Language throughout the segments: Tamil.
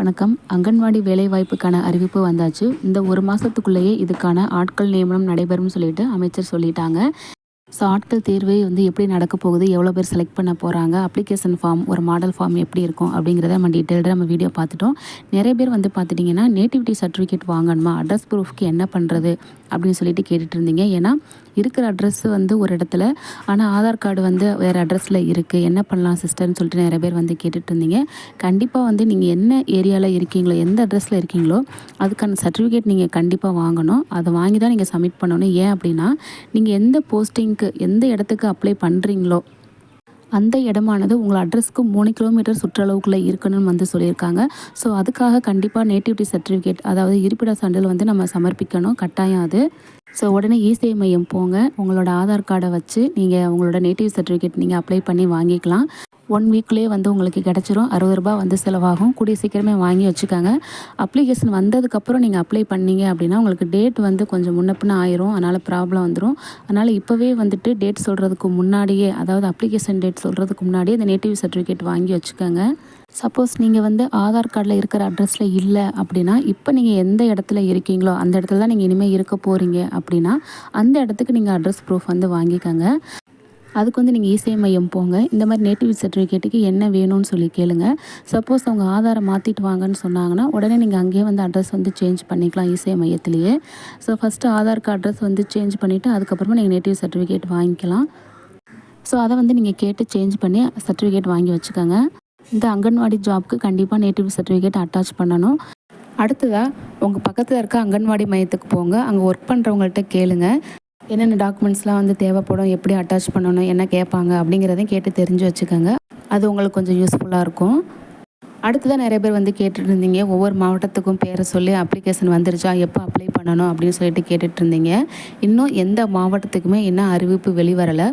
வணக்கம். அங்கன்வாடி வேலைவாய்ப்புக்கான அறிவிப்பு வந்தாச்சு. இந்த ஒரு மாதத்துக்குள்ளேயே இதுக்கான ஆட்கள் நியமனம் நடைபெறும்னு சொல்லிட்டு அமைச்சர் சொல்லிட்டாங்க. ஸோ ஆட்கள் தேர்வு வந்து எப்படி நடக்க போகுது? எவ்வளோ பேர் செலக்ட் பண்ண போகிறாங்க அப்ளிகேஷன் ஃபார்ம் ஒரு மாடல் ஃபார்ம் எப்படி இருக்கும்? அப்படிங்கிறத நம்ம டீட்டெயில்டாக நம்ம வீடியோ பார்த்துட்டோம். நிறைய பேர் வந்து பார்த்துட்டிங்கன்னா நேட்டிவிட்டி சர்டிஃபிகேட் வாங்கணுமா? அட்ரஸ் ப்ரூஃப்க்கு என்ன பண்ணுறது அப்படின்னு சொல்லிட்டு கேட்டுட்டு இருந்தீங்க. ஏன்னா இருக்கிற அட்ரஸ் வந்து ஒரு இடத்துல ஆனால் ஆதார் கார்டு வந்து வேறு அட்ரஸில் இருக்குது என்ன பண்ணலாம் சிஸ்டர்னு சொல்லிட்டு நிறைய பேர் வந்து கேட்டுட்டு இருந்தீங்க. கண்டிப்பாக வந்து நீங்கள் என்ன ஏரியாவில் இருக்கீங்களோ எந்த அட்ரஸில் இருக்கீங்களோ அதுக்கான சர்டிஃபிகேட் நீங்கள் கண்டிப்பாக வாங்கணும். அதை வாங்கி தான் நீங்கள் சப்மிட் பண்ணணும். ஏன் அப்படின்னா நீங்கள் எந்த போஸ்டிங்க்கு எந்த இடத்துக்கு அப்ளை பண்ணுறீங்களோ அந்த இடமானது உங்கள் அட்ரஸ்க்கு மூணு கிலோமீட்டர் சுற்றளவுக்குள்ளே இருக்கணும்னு வந்து சொல்லியிருக்காங்க. ஸோ அதுக்காக கண்டிப்பாக நேட்டிவிட்டி சர்டிஃபிகேட் அதாவது இருப்பிட சான்றிதழ் வந்து நம்ம சமர்ப்பிக்கணும். கட்டாயம் அது. ஸோ உடனே இசேவை மையம் போங்க. உங்களோட ஆதார் கார்டை வச்சு நீங்கள் உங்களோட நேட்டிவ் சர்டிஃபிகேட் நீங்கள் அப்ளை பண்ணி வாங்கிக்கலாம். ஒன் வீக்லேயே வந்து உங்களுக்கு கிடச்சிரும். அறுபது ரூபா வந்து செலவாகும். கூடிய சீக்கிரமே வாங்கி வச்சுக்கோங்க. அப்ளிகேஷன் வந்ததுக்கப்புறம் நீங்கள் அப்ளை பண்ணீங்க அப்படின்னா உங்களுக்கு டேட் வந்து கொஞ்சம் முன்னப்பின ஆயிரும். அதனால் ப்ராப்ளம் வந்துடும் அதனால் இப்போவே வந்துட்டு டேட் சொல்கிறதுக்கு முன்னாடியே அதாவது அப்ளிகேஷன் டேட் சொல்கிறதுக்கு முன்னாடியே இந்த நேட்டிவ் சர்டிஃபிகேட் வாங்கி வச்சுக்கோங்க. சப்போஸ் நீங்கள் வந்து ஆதார் கார்டில் இருக்கிற அட்ரஸில் இல்லை அப்படின்னா இப்போ நீங்கள் எந்த இடத்துல இருக்கீங்களோ அந்த இடத்துல தான் நீங்கள் இனிமேல் இருக்க போகிறீங்க அப்படின்னா அந்த இடத்துக்கு நீங்கள் அட்ரஸ் ப்ரூஃப் வந்து வாங்கிக்கோங்க. அதுக்கு வந்து நீங்கள் இசை மையம் போங்க. இந்த மாதிரி நேட்டிவ் சர்டிஃபிகேட்டுக்கு என்ன வேணும்னு சொல்லி கேளுங்க. சப்போஸ் அவங்க ஆதாரை மாற்றிட்டு வாங்கன்னு சொன்னாங்கன்னா உடனே நீங்கள் அங்கேயே வந்து அட்ரஸ் வந்து சேஞ்ச் பண்ணிக்கலாம் இசை மையத்திலேயே. ஸோ ஃபஸ்ட்டு ஆதார்க்கு அட்ரஸ் வந்து சேஞ்ச் பண்ணிவிட்டு அதுக்கப்புறமா நீங்கள் நேட்டிவ் சர்டிஃபிகேட் வாங்கிக்கலாம். ஸோ அதை வந்து நீங்கள் கேட்டு சேஞ்ச் பண்ணி சர்டிஃபிகேட் வாங்கி வச்சுக்கோங்க. இந்த அங்கன்வாடி ஜாப்க்கு கண்டிப்பாக நேட்டிவ் சர்டிஃபிகேட் அட்டாச் பண்ணணும். அடுத்ததாக உங்கள் பக்கத்தில் இருக்க அங்கன்வாடி மையத்துக்கு போங்க. அங்கே ஒர்க் பண்ணுறவங்கள்ட்ட கேளுங்கள் என்னென்ன டாக்குமெண்ட்ஸ்லாம் வந்து தேவைப்படும் எப்படி அட்டாச் பண்ணணும் என்ன கேட்பாங்க அப்படிங்கிறதையும் கேட்டு தெரிஞ்சு வச்சுக்கோங்க. அது உங்களுக்கு கொஞ்சம் யூஸ்ஃபுல்லாக இருக்கும். அடுத்ததான் நிறைய பேர் வந்து கேட்டுட்டு இருந்தீங்க ஒவ்வொரு மாவட்டத்துக்கும் பேரை சொல்லி அப்ளிகேஷன் வந்துருச்சா எப்போ அப்ளை பண்ணணும் அப்படின்னு சொல்லிட்டு கேட்டுட்டு இருந்தீங்க இன்னும் எந்த மாவட்டத்துக்குமே இன்னும் அறிவிப்பு வெளிவரலை.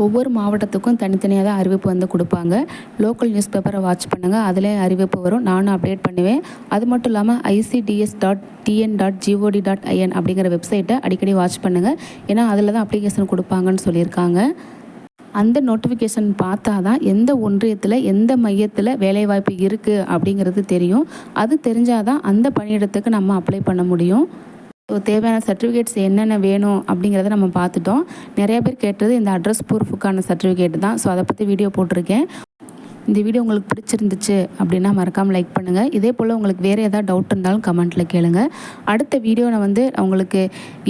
ஒவ்வொரு மாவட்டத்துக்கும் தனித்தனியாக தான் அறிவிப்பு வந்து கொடுப்பாங்க. லோக்கல் நியூஸ் பேப்பரை வாட்ச் பண்ணுங்கள் அதிலே அறிவிப்பு வரும். நானும் அப்டேட் பண்ணுவேன். அது மட்டும் இல்லாமல் ICDS dot TN dot GOV dot IN அப்படிங்கிற வெப்சைட்டை அடிக்கடி வாட்ச் பண்ணுங்கள் ஏன்னா அதில் தான் அப்ளிகேஷன் கொடுப்பாங்கன்னு சொல்லியிருக்காங்க. அந்த நோட்டிஃபிகேஷன் பார்த்தா தான் எந்த ஒன்றியத்தில் எந்த மையத்தில் வேலைவாய்ப்பு இருக்குது அப்படிங்கிறது தெரியும். அது தெரிஞ்சால் தான் அந்த பணியிடத்துக்கு நம்ம அப்ளை பண்ண முடியும். ஸோ தேவையான சர்டிஃபிகேட்ஸ் என்னென்ன வேணும் அப்படிங்கிறத நம்ம பார்த்துட்டோம். நிறைய பேர் கேட்டது இந்த அட்ரஸ் ப்ரூஃபுக்கான சர்டிஃபிகேட் தான். ஸோ அதை பற்றி வீடியோ போட்டிருக்கேன். இந்த வீடியோ உங்களுக்கு பிடிச்சிருந்துச்சு அப்படின்னா மறக்காமல் லைக் பண்ணுங்கள் இதே போல் உங்களுக்கு வேறு ஏதாவது டவுட் இருந்தாலும் கமெண்ட்டில் கேளுங்கள் அடுத்த வீடியோ நான் வந்து உங்களுக்கு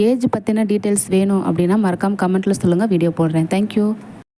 ஏஜ் பற்றின டீட்டெயில்ஸ் வேணும் அப்படின்னா மறக்காமல் கமெண்ட்டில் சொல்லுங்கள் வீடியோ போடுறேன். தேங்க்யூ